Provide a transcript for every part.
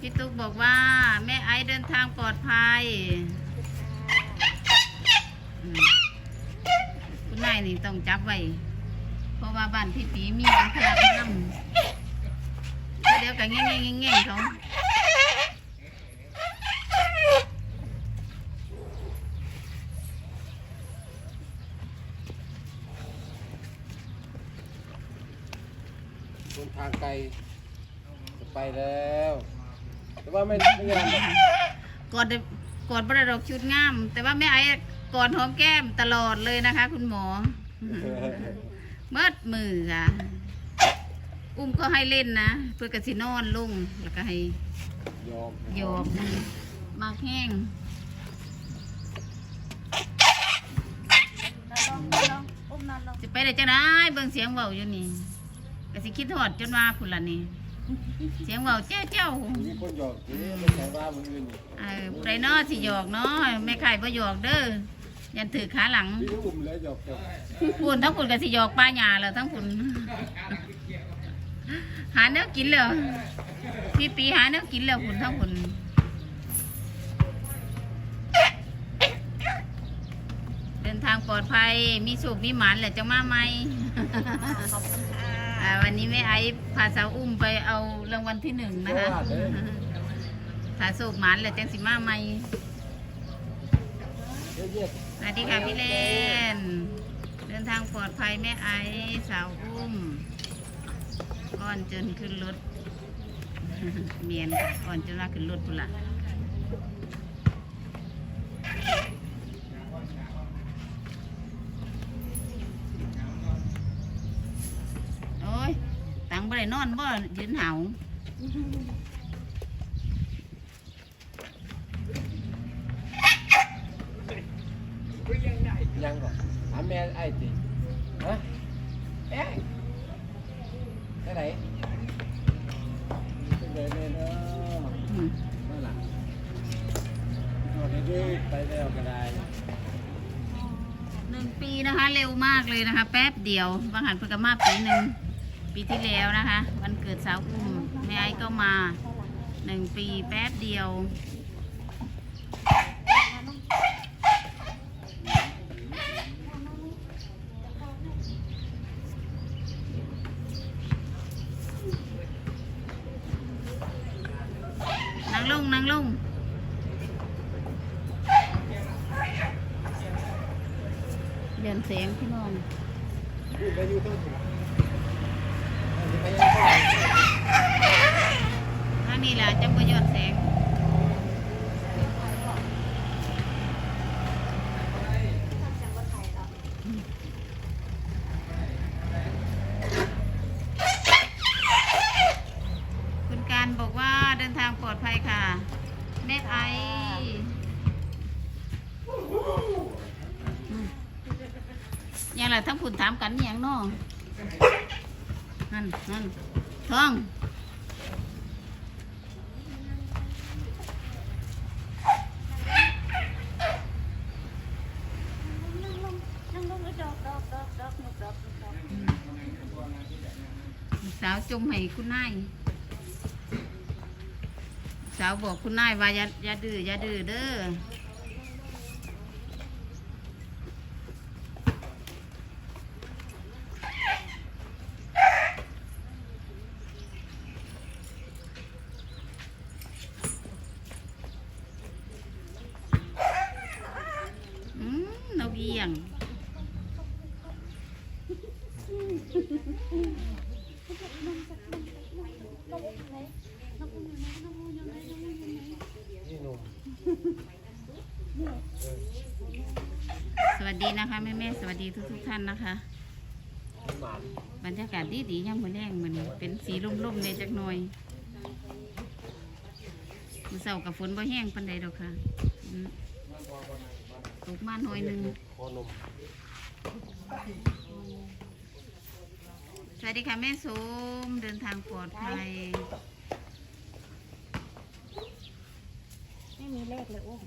พี่ตุ๊กบอกว่า แม่ไอซ์เดินทางปลอดภัยอืมคุณนายนี่ต้องจับไว้ เพราะว่าบ้านพี่ปีมีบางพลักน้ำเดี๋ยวกันแง่งๆแง่งๆเขาบนทางไกลจะไปแล้ว แต่ว่าไม่ไม่ยอมกอดได้กอดบระดอกชุดงาม แต่ว่าแม่ไอ้กอดหอมแก้มตลอดเลยนะคะ คุณหมอเมิดมือค่ะ อุ้มก็ให้เล่นนะ เพื่อกระสินอนลุงแล้วก็ให้ยอมโยกมากแห้งจะไปได้จังได้เบิ่งเสียงเบาอยู่นี่กสิคิดทอดจนว่าพุ่นละนี่ เสียงเบาเจ้าเจ้ามีคนหยอกสิไม่ใช่ว่ามืออื่นเออไรเนาะสิหยอกเนาะแม่ไข่บ่หยอกเด้อยันถือขาหลังพี่อุ้มแล้วหยอกเจ้าพุ่นทั้งพุ่นก็สิหยอกป้าหยาแล้วทั้งพุ่นหาเนื้อกินแล้วพี่ปีหาเนื้อกินแล้วพุ่นทั้งพุ่นเดินทางปลอดภัยมีสุขมีหมันแหละจะมาไหมข อบคุณค่ะอ่าวันนี้แม่ไอ้พาสาวอุ้มไปเอารางวัลที่หนึ่งนะคะถ้าสุขหมันแหละจังสิมาไหมเยสวัสดีค่ะพี่เลน เดินทางปลอดภัยแม่ไอ้สาวอุ้ม ก่อนจนขึ้นรถเมียนก่อนจนว่าขึ้นรถพุ่นละโอ้ย ตังบ่ได้ นอนบ่ยืนเหายังก่อนถามแม่ไอ้ติฮะเอ๊ะไปไหนไปไหนเนี่ยเนาะอืมนั่นล่ะโอ้ยดีไปแล้วก็ได้หนึ่งปีนะคะ เร็วมากเลยนะคะ แป๊บเดียวบางหันเพิ่งมาปีหนึ่ง ปีที่แล้วนะคะ วันเกิดสาวอุ้มแม่ไอ้ก็มาหนึ่งปีแป๊บเดียว นั่งลงนั่งลงเดินเสียงพี่น้อง พูดไปอยู่ต้องถูกไปยังไง ทางนี้แหละจังประยอดแสง คุณการบอกว่าเดินทางปลอดภัยค่ะ แม่ ไออืมยังไงทั้งผุนถามกันอหย่างเน้อนั่นนั่นท้องนั่งลงนั่งลงแล้วดอกดอกดอกดอกนกดอกนกดอกสาวจมให้คุณนาย สาวบอกคุณนายว่าอย่าอย่าดื้ออย่าดื้อเด้ออืมนกเอียง นี่หนุ่ม สวัสดี นะคะแม่แม่ๆสวัสดีทุกทุกๆท่านนะคะ บรรยากาศดีดีย่ำมือแรงมันเป็นสีร่มๆในจักหน่อยมือเสากับฝนบ่แห้งปันใดดอกค่ะตกมาหน่อยหนึ่งสวัสดีค่ะแม่สมเดินทางปลอดภัยไม่มีเลขเลยอุ้ม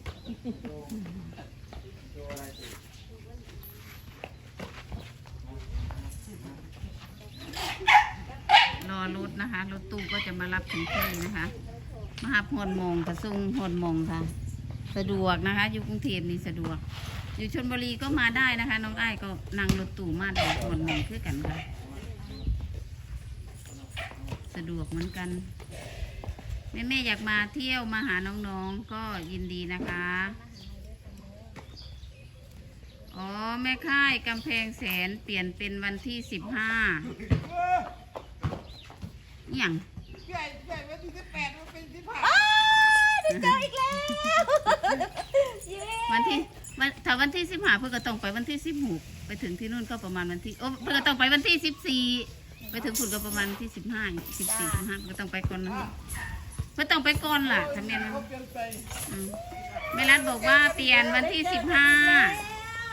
อรถนะคะ รถตู้ก็จะมารับถึงที่นะคะ มาหาหอนมองกระซุงหอนมองค่ะ สะดวกนะคะ อยู่กรุงเทพนี่สะดวก อยู่ชนบุรีก็มาได้นะคะ น้องไอ้ก็นั่งรถตู้มาได้หอนมองคือกันค่ะ สะดวกเหมือนกัน แม่แม่ๆอยากมาเที่ยวมาหาน้องๆก็ยินดีนะคะอ๋อ แม่ค่ายกำแพงแสนเปลี่ยนเป็นวันที่สิบห้า อย่างใหญ่ใหญ่วันที่สิบแปดมันเป็นสิบห้าอ้าวได้เจออีกแล้วเย้วันที่วันถ้าวันที่สิบห้าเพื่อก็ต้องไปวันที่สิบหกไปถึงที่นู่นก็ประมาณวันที่โอ้เพื่อก็ต้องไปวันที่สิบสี่ไปถึงฝุ่นก็ประมาณวันที่สิบห้าสิบสี่สิบห้าก็ต้องไปก่อนนะเพื่อต้องไปก่อนล่ะทำเนียนเขาเปลี่ยนไปอืมแม่รัฐบอกว่าเปลี่ยนวันที่สิบห้า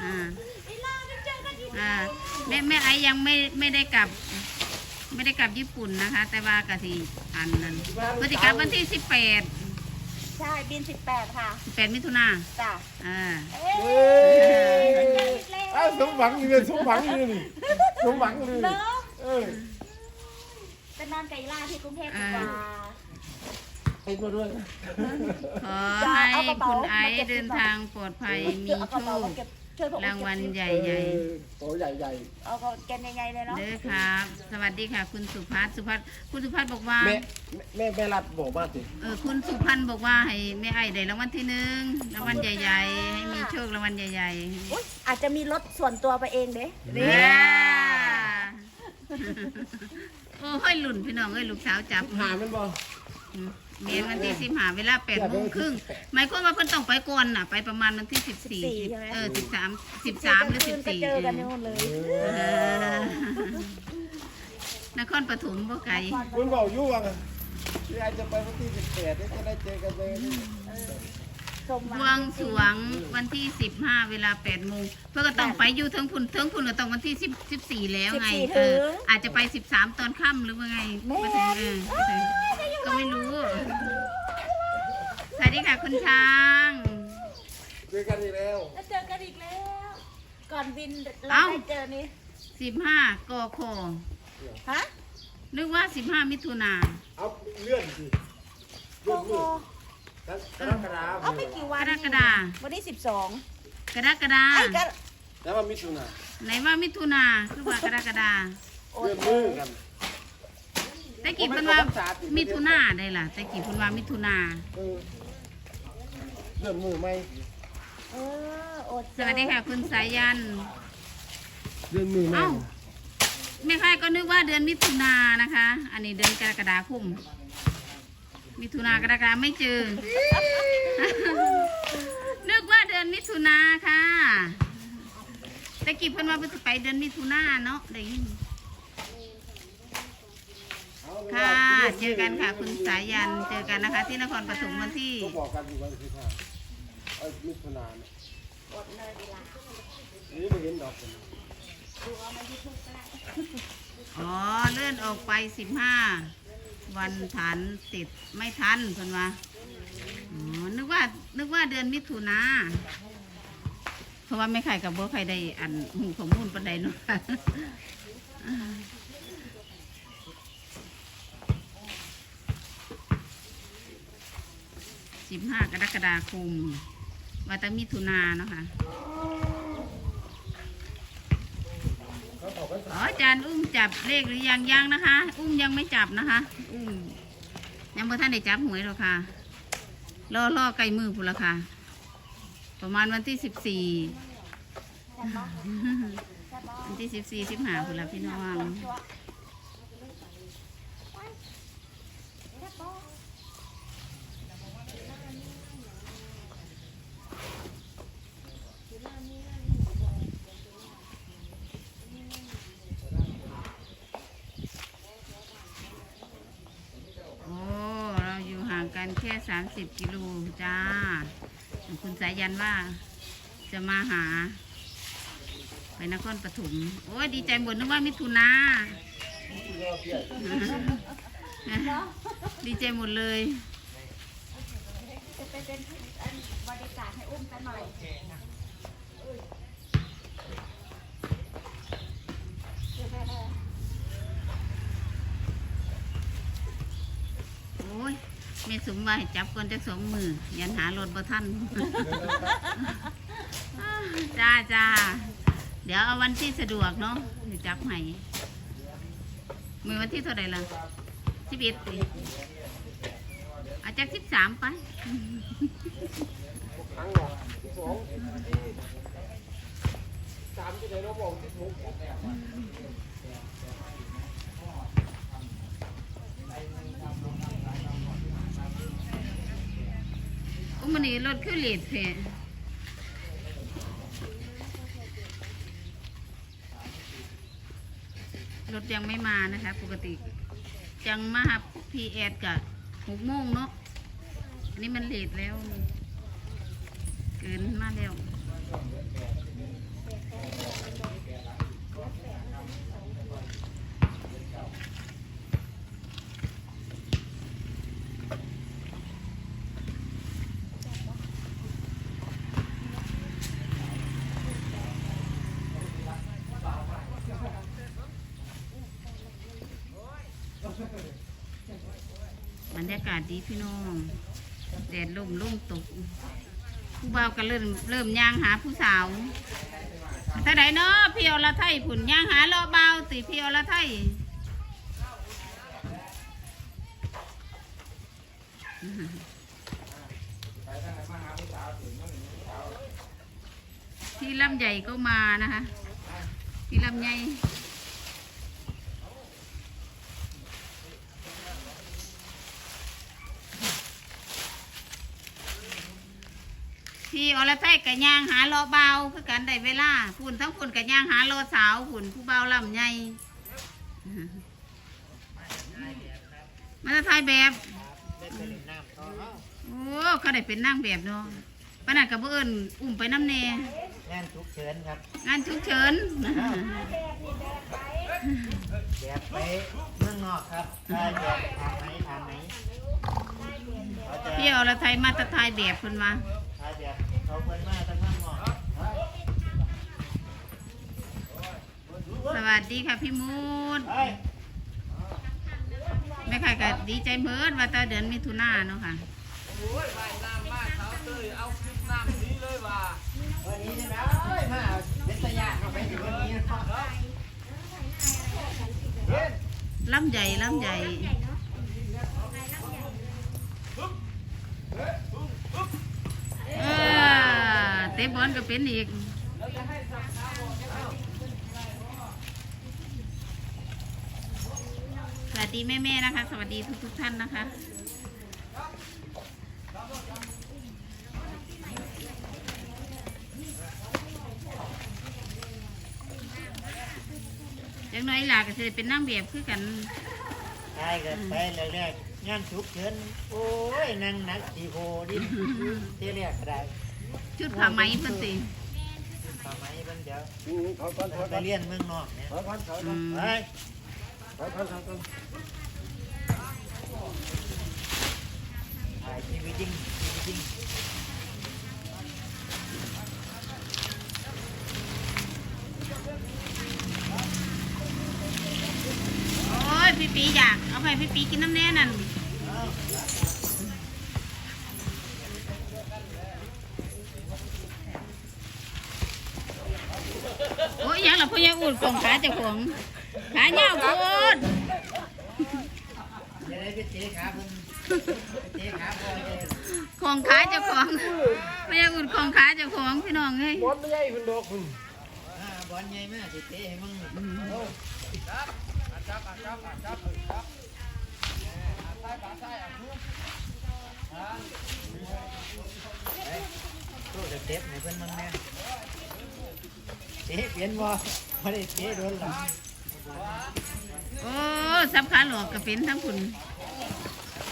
อ่าเวลาได้เจอกันอีกอ่าแม่แม่ไอยังไม่ไม่ได้กลับ ไม่ได้กลับญี่ปุ่นนะคะ แต่ว่ากะทีอันนั้นพฤติกรรมวันที่สิบแปดใช่บินสิบแปดค่ะสิบแปดมิถุนาจ้ะอ่าเอ้เฮ้ยได้เจออีกแล้วอ้าวสมหวังเลยสมหวังเลยนี่สมหวังเลยเนาะเออจะนอนไก่ล่าที่กรุงเทพดีกว่าให้มาด้วยขอให้คุณไอซ์เดินทางปลอดภัยมีเอากโชระเป๋าคมาเก็บ ช่วยผมรางวัลใหญ่เออโตใหญ่ใหญ่เอากระแกนใหญ่ๆเลยเนาะ เด้อครับ สวัสดีค่ะ คุณสุพัฒน์สุพัฒน์คุณสุพัฒน์บอกว่าแม่แม่แม่รัดบอกมาสิเออคุณสุพันธ์บอกว่าให้แม่ไอได้รางวัลที่หนึ่งรางวัลใหญ่ๆ ให้มีโชครางวัลใหญ่อุ๊ยอาจจะมีรถส่วนตัวไปเองเด้ๆเนี่ยโอ้ยหลุ่นพี่น้องเอ้ยลูกสาวจับ หามันบ่ เมียนวันที่สิบหาเวลาแปดโมงครึ่งหมายความว่าเพิ่นต้องไปก่อนน่ะ ไปประมาณวันที่สิบสี่เออสิบสามสิบสามหรือสิบสี่เจอกันในนู่นเลย นครปฐมบ่ไกลคุณบอกอยู่ว่าที่อาจจะไปวันที่สิบแปดจะได้เจอกันเลยชมบมาวงสรวงวันที่สิบห้าเวลาแปดโมงเพื่อก็ต้องไปอยู่เทิงพุ่นเทิงพุ่นก็ต้องวันที่สิบสิบสี่แล้วไง เออ อาจจะไปสิบสามตอนค่ำหรือว่าไงไม่ถึงเออไม่ถึง ก็ไม่รู้ สวัสดีค่ะคุณช้าง เจอกันอีกแล้วแล้วเจอกันอีกแล้ว ก่อนบินเราเอ้า ได้เจอนี่สิบห้ากคฮะนึกว่าสิบห้ามิถุนาเอาเลื่อนสิโกเลื่อนโกมือกรกฎาคเอามไปกี่วันกรกฎาวันที่สิบสองกรกฎาไอ้กันแล้วว่ามิถุนาไหนว่ามิถุนาคือว่ากรกฎาโอ้เลื่อนมือกัน แต่กี่เพิ่นว่ามิถุนาได้ล่ะ แต่กี่เพิ่นว่ามิถุนาเออเลื่อนมือไหมเอออดสวัสดีค่ะคุณสายันเลื่อนมือไหมเอ้าแม่ค่ายก็นึกว่าเดือนมิถุนานะคะ อันนี้เดือนกรกฎาคม มิถุนากรกฎาไม่เจอ นึกว่าเดือนมิถุนาค่ะ แต่กี่เพิ่นว่าเพิ่นสิไปเดือนมิถุนาเนาะได้ยิน ค่ะ เจอกันค่ะคุณสายัน เจอกันนะคะ ที่นครปฐมวันที่ ก็บอกกันอยู่วันที่ห้าเอ้ยมิถุนาเนี่ยอดเลยเวลานี่ไม่เห็นดอกเลยดูเอามายูทูบก็ได้อ๋อ เลื่อนออกไปสิบห้าวันฐานติดไม่ทันเพิ่นว่าอ๋อ นึกว่า นึกว่าเดือนมิถุนาเพราะว่าไม่ใครกับบ่ใครได้อันหูข้อมูลปันใดเนาะ สิบห้ากรกฎาคมวัตมิถุนาเนาะค่ะอ๋ออาจารย์อุ้มจับเลขหรือยังยังนะคะ อุ้มยังไม่จับนะคะ อุ้มยังไม่ท่านได้จับหวยหรอกค่ะรอรอไกลมือพุละค่ะ ประมาณวันที่สิบสี่วันที่สิบสี่สิบห้าพุละพี่น้อง ชัวร์แซ่บบ่ โอ้เราอยู่ห่างกันแค่สามสิบกิโลจ้า คุณสายยันว่าจะมาหา ไปนครปฐมโอ้ยดีใจหมดนึกว่ามิถุนาดีใจหมดเลยจะไปเป็นบริการให้อุ้มกันหน่อยโอ้ย แม่สมว่าให้จับก่อนจักสองมือยันหารถบ่ทันจ้าจ้าเดี๋ยวเอาวันที่สะดวกเนาะเดี๋ยวจับให้มือวันที่เท่าไหร่ล่ะสิบเอ็ดสิอาจจะสิบสามไปครั้งหรอส อุ้มมันนี่รถคือเลดแท้รถยังไม่มานะคะ ปกติจังมาพีแอดกับหกโมงเนาะอันนี้มันเลดแล้ว เกินมาแล้ว บรรยากาศดีพี่น้อง แดดลมลมตก ผู้บ่าวก็เริ่มเริ่มย่างหาผู้สาวถ้าไหนเนาะพี่อรไทยผุนย่างหาเลาะเบาวติพี่อรไทยพี่ลำใหญ่ก็มานะคะพี่ลำใหญ่ พี่อรไทยกับย่างหารอเบาคือกันได้เวลาฝุ่นทั้งฝุ่นกับย่างหารอสาวฝุ่นผู้เบาลำใหญ่มาจะถ่ายแบบโอ้เขาได้เป็นนางแบบเนาะปานนันกับเอิญอุ้มไปน้ำเนงานฉุกเฉินครับ งานฉุกเฉินแบบไปเมืองนอกครับถ้าแบบทางไหนทางไหนเขาจะพี่อรไทยมาตะทายแบบคนมาถ้าแบบ เขาเพิ่นมาทางเมืองนอกสวัสดีค่ะพี่มูดเฮ้ยแม่ค่ะก็ดีใจเบิดว่าแตาเดือนมิถุนาเนาะค่ะโอ้ยว่ายน้ำมาเท้าเตยเอาขึ้นน้ำนี้เลยว่าวันนี้จะนะเอ้ยมาเป็นตะยานเอาไปถึงวันนี้เนาะลำใหญ่ลำใหญ่ เออเตะบอลก็เป็นอีกสวัสดีแม่ๆนะคะ สวัสดีทุกๆท่านนะคะจังน้อยหลาก็จะเป็นนั่งแบบคือกันใช่ก็ไปเรื่อยๆงานฉุกเฉินโอ้ยนั่งหนักสีโพดิที่เรียกก็ได้ ชุดผ้าไหมเพิ่นสิทำไมเพิ่นเดี๋ยวเขาก่อนเขาไปก่อนเรียนเมืองนอกเนี่ยเขาก่อนเขาอืก่อนมเฮ้ยเขาก่อนเขาก่อนถ่ายชีวิตจริงชีวิตจริงโอ้ยพี่ปีอยากเอาไปพี่ปีกินน้ำแน่นั่นโอ้ยยังหลับ พ่งของขาเจ้าของขาเหี่ยวคตรจะได้ไปเตะขาพิ่เตะขาพ่อเลยของขาเจ้าของพ่อยังอูดของขาเจ้าของพี่น้องเฮ้ยบอลไม่ใช่คุณดอกคุณบอลใหญ่มากสิเตะให้มึงจับจับจับจับใส่ปากใส่อะคุณโตเต็ปให้เพิ่นมึงแน่ เตะเปลี่ยนบ่บ่ได้เตะโดนหรอกโอ้สับขาหลอกกับเป็นทั้งคุณ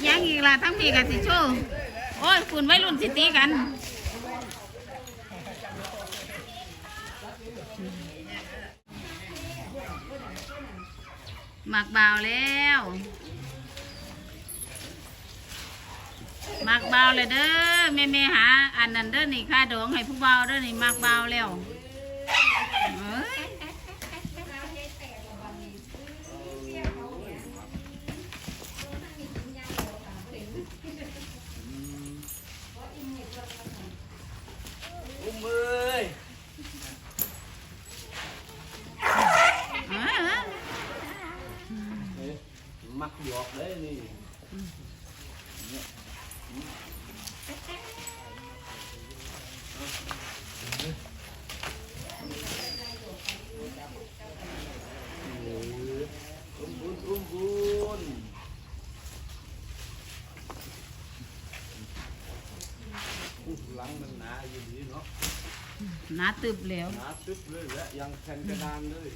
ยังอีกล่ะทั้งพี่กับสิโชว์โอ้ยคุณไว้รุ่นสิตีกันหมักเบาแล้วหมักเบาเลยเด้อแม่แม่หา อันนั้นเด้อนี่ค่าดองให้ผู้เบาเด้อนี่หมักเบาแล้วเอ้ย มักหยอกเลยนี่อุ้มบุญอุ้มบุญหลังมันหนาอยู่ดีเนาะหนาตึบแล้วหนาตึ๊บเลยและยังแผ่นกระดานเลย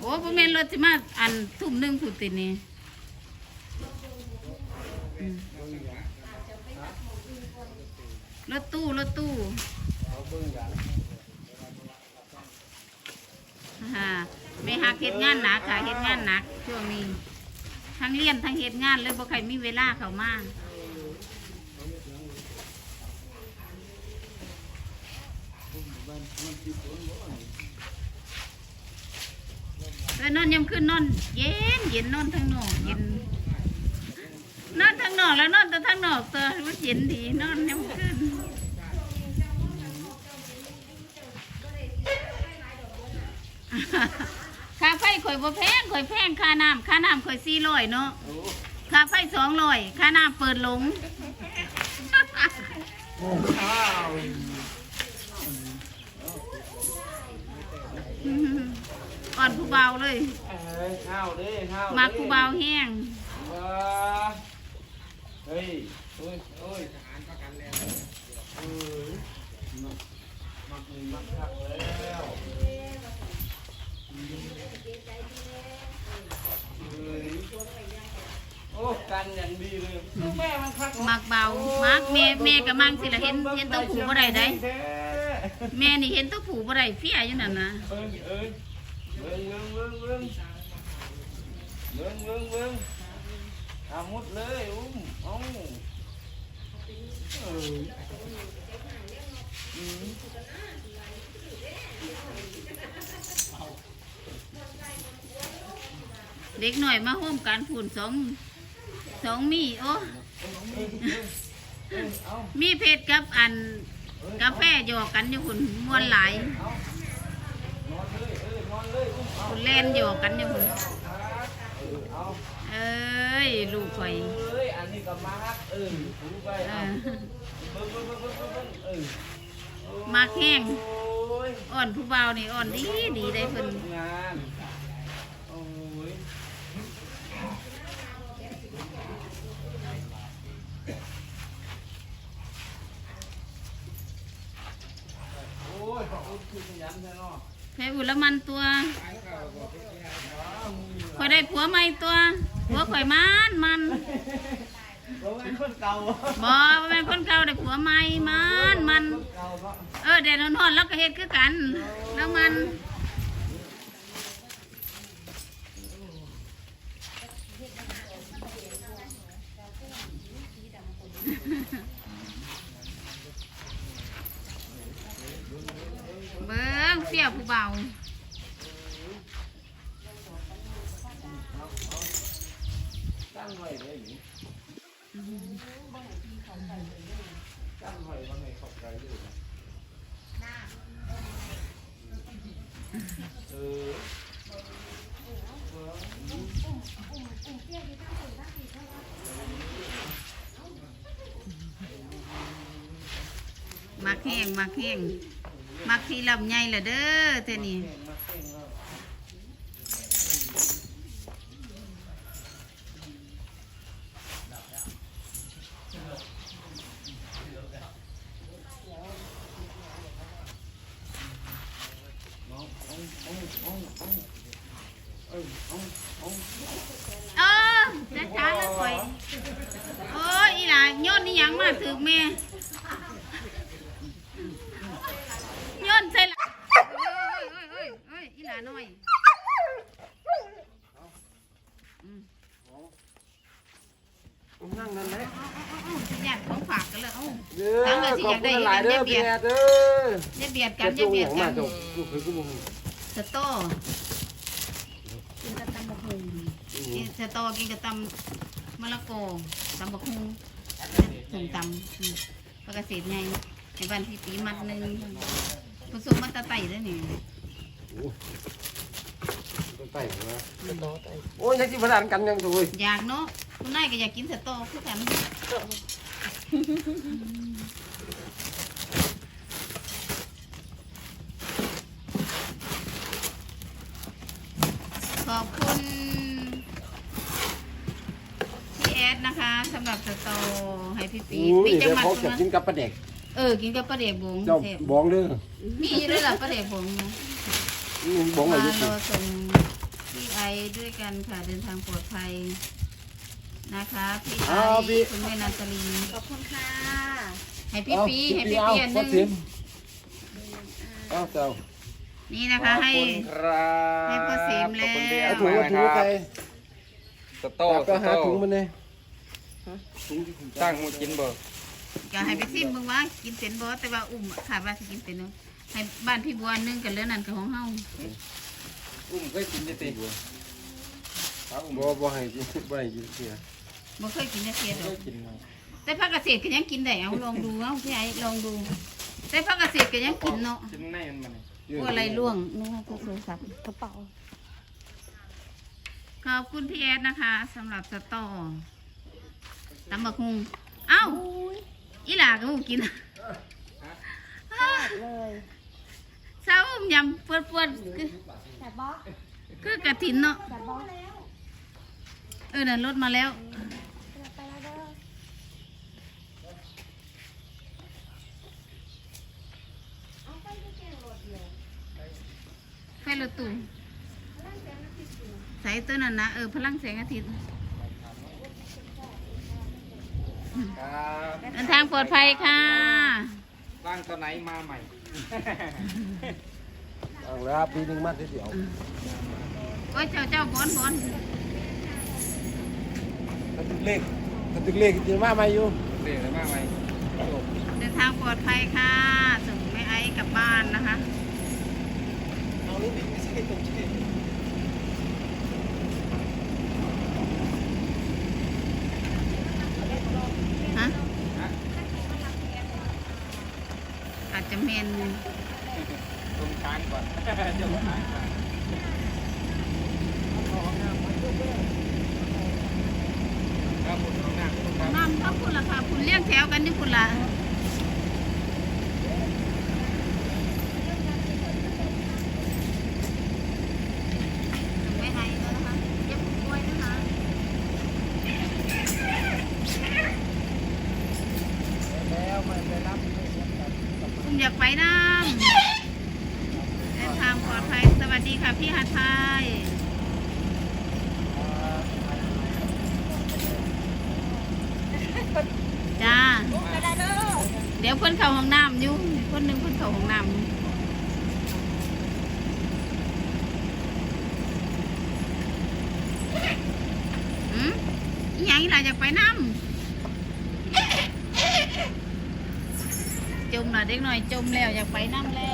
โอ้พ่อแม่นรถสิมาอันทุ่มหนึ่งผู้ตินี่อืมรถตู้รถตู้ฮ่าไม่หักเฮ็ดงานหนักค่ะเฮ็ดงานหนักช่วงนี้ ทั้งเรียนทั้งเฮ็ดงานเลยบ่ใครมีเวลาเข้ามา เออนอนยามคืนนอน เย็นเย็นนอนทั้งนอกเย็นนอนทั้งนอกแล้วนอนแต่ทั้งนอกเตอมันเย็นดีนอนยามคืนค่าไฟข่อยบ่แพงข่อยแพงค่าน้ำค่าน้ำข่อยสี่ร้อยเนาะค่าไฟสองร้อยค่าน้ำเปิดหลงข้าว อ่อนผู้เบาเลยเอ้ยข้าวเด้ข้าวมาผู้เบาแห้งว้าเฮ้ยโอ้ยโอ้ยทหารประกันแล้วเอ้ยมักมักมีมักคักแล้วเอ้ยโอ้กันอย่างดีเลยลูกแม่มันคักเนาะมักเบามักแม่แม่ก็มังสิละเห็นเห็นตัวผูบ่ได้ได้แท้แม่นี่เห็นตัวผูบ่ได้เฟียอยู่นั่นนะเอ้ยเอ้ย เบิ่งเบิ่งเบิ่งเบิ่งเบิ่งเบิ่งเบิ่งเอามุดเลยอุ้มเอาเอ้ยอืมเด็กหน่อยมาร่วมการผูนสองสองมีโอ้มีเพชรกับอันกาแฟหยอกกันอยู่คุณมวนหลายนอน คุณเล่นหยอกกันอยู่คุณเอ้ย ลูกข่อยอันนี้ก็มาฮักเออถูไปเอเอาอเบิ่งเบิ่งเบิ่งเบิ่งเบิ่งเออมักแห้งโอ้ยอ่อนผู้เบานี่อ่อนดีดีได้เพิ่นโอ้ยโอ้ยขอบคุณคือยันแท้เนาะ แพ้อุลมันตัวคอยได้ผัวใหม่ตัวผัวคอยมันมันเราเป็นคนเก่าบ่เป็นคนเก่าได้ผัวใหม่มันมัน เออเดี๋ยวนอนแล้วก็เฮ็ดคือกัน แล้วมัน เบิ้งเสียผู้เบ มักแห้งมักแห้งมักที่ลำใหญ่ละเด้อเท่านี้ เก่งมากเก่งมากน้องเอาเอาเอาเอาเอ้ยเอาเอา เออจ้าจ้าแล้วข่อย โอ้ยอีหล่าโยนนี่ยังมาถึงแม่โยนใส่ละเอ้ยเอ้ยเอ้ยเอ้ยอีหล่าน้อย นั่งนั่นแหละ สิอยากของฝากกันเลยเอ้า เด้อ ตั้งแต่สิ ขอ อบ ยากได้คุณหลายเด้อเบีพี่ยดแอดเด้ออย่าเบียดกันอย่าเบียดกันจบลูกเคยกูบ่สตอกินกับตำบักหุ่งกินสตอกินกับตำมะละกอตำบักหุ่งถุงตำอืมปกติไงในบ้านที่ปีมัดหนึ่งผสมมัตตะไตด้วยนี่โไต่นะโอ้ยยังที่พนันกันยังดูอยากเนาะคุณนายก็อยากกินสตอคือกันขอบคุณพี่แอดนะคะ สำหรับสตอให้พี่ปีอู้ปียจัเดี๋งยวหวัดเขาใช่จะไหมกินกับปลาเด็กเออกินกับปลาเด็กบงเจ้าเทพบ้องเด้อมีด้วยล่ะปลาเด็กบงอืมบ้องมาอายุรอส่งพี่ไอด้วยกันค่ะเดินทางปลอดภัยนะคะพี่ไอคุณแม่นันตลีขอบคุณค่ะให้พี่ปีให้พี่เอาปีอันหพ่อนึสิมงเอาเจ้านี่นะคะให้ ขอบคุณครับให้พ่อสิมแล้ว ขอบคุณพี่แอเอาดถุงมากเอานะถุงคใครรับสโต้จับสก็หาโต้ถุงมันเลย ตั้งหมูกินบ่ก็ให้ไปซิมเบิ่งว่ากินเป็นบ่แต่ว่าอุ้มค่ะว่าสิกินเป็นเนาะให้บ้านพี่บัวอันหนึงกันเรื่องนั้นกับของเฮาอุ้มเคยกินจะติบ่บ่ให้กินบ่ให้กินเสียบ่เคยกินจักเทียดเคอกยกินเนาะแต่ผักเกษตรก็ยังกินได้เอาลองดูเอาพี่ไอลองดู แต่ผักเกษตรก็ยังกินเนาะกินในมันมันกลัวอะไรล่วงนึกว่าโทรศัพท์กระเป๋าขอบคุณพี่แอดนะคะสำหรับสตอ ตำบักฮุงเอ้าอีหลาก็บ่กินเลยเศร้ายำปวดปวดๆคือแต่บอสคือกระถินเนาะแต่บอสแล้วเออนั่นรถมาแล้วไปแล้วเด้อเอาไปที่แกงรถเลยไฟรถตู้ใส่ตัวนั้นนะเออพลังแสงอาทิตย์ ครับเดินทางปลอดภัยค่ะ ร่างตัวไหนมาใหม่ เอาแล้วปีหนึงมาทีเดียวโอ้ยเจ้าเจ้าบอนบอนถ้าตึกเลขถ้าตึกเลขจะมาใหม่อยู่เรียกอะไรมาใหม่เดินทางปลอดภัยค่ะส่งแม่ไอ้กลับบ้านนะคะฮะอาจจะเม น ตรงช้างก่อนเจ้าช้างก่อนครับผมเอาหน้าครับ น้ำเท่าคุณล่ะค่ะ คุณเลี้ยงแถวกันที่คุณล่ะไม่ให้แล้วนะคะเก็บกล้วยนะคะ แล้วมันไปรับ คุณอยากไปน้ำเดินทางปลอดภัย สวัสดีค่ะพี่หาไทยจ้า ไปแล้วเด้อ คนเข้าห้องน้ำอยู่คนหนึ่งคนเข้าห้องน้ำอยู่อืมอีหยังอีหล่ะอยากไปน้ำจมละเด็กหน่อยจมแล้วอยากไปน้ำแล้ว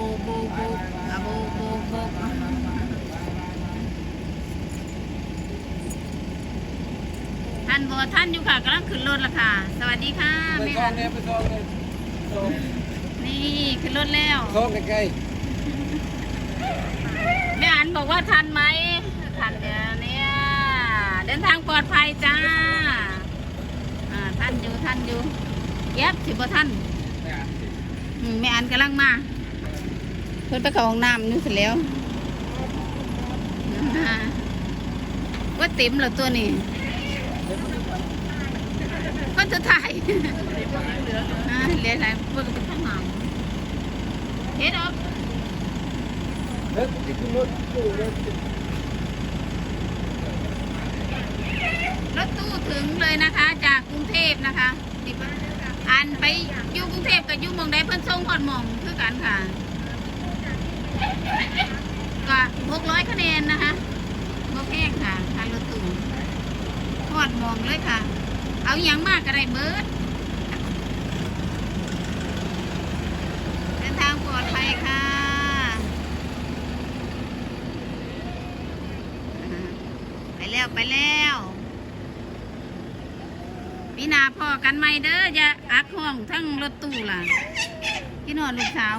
โบโบโบอะโบโบโบท่านบอท่านอยู่ค่ะกำลังขึ้นรถและค่ะ สวัสดีค่ะไปแม่ซออังนเนี่ยไปซองเนี่ยซองนี่ขึ้นรถแล้ว ซองใกล้แม่อันบอกว่าทันไหมทันเดี๋ยวเนี่ยเดินทางปลอดภัยจ้าอ่าท่านอยู่ท่านอยู่เย็บสิบ่ท่านอืมแม่อันกำลังมา เพิ่นไปเข้าห้องน้ำนึกเสร็จแล้วอ่าว่าติ๋มเหรอตัวนี้คนสุดท้ายเหลือหลายเพิ่นก็ไปข้างหลังเฮ็ดออกเฮ้ยติดรถตู้รถตู้ถึงเลยนะคะ จากกรุงเทพนะคะอ่าอันไปอยู่กรุงเทพกับอยู่เมืองใดเพิ่นส่งฮอดหมองคือกันค่ะ ก็หกร้อยคะแนนนะคะบ่แพงค่ะค่ารถตู้ฮอดมองเลยค่ะ เอาอย่างมากก็ได้เบิร์ดเดินทางปลอดภัยค่ะไปแล้วไปแล้วพี่นาพ่อกันไหมเด้ออย่าอักห้องทั้งรถตู้ล่ะพี่นอนลูกสาว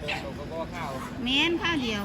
เดินตกก็ข้าว เม้นข้าวเดียว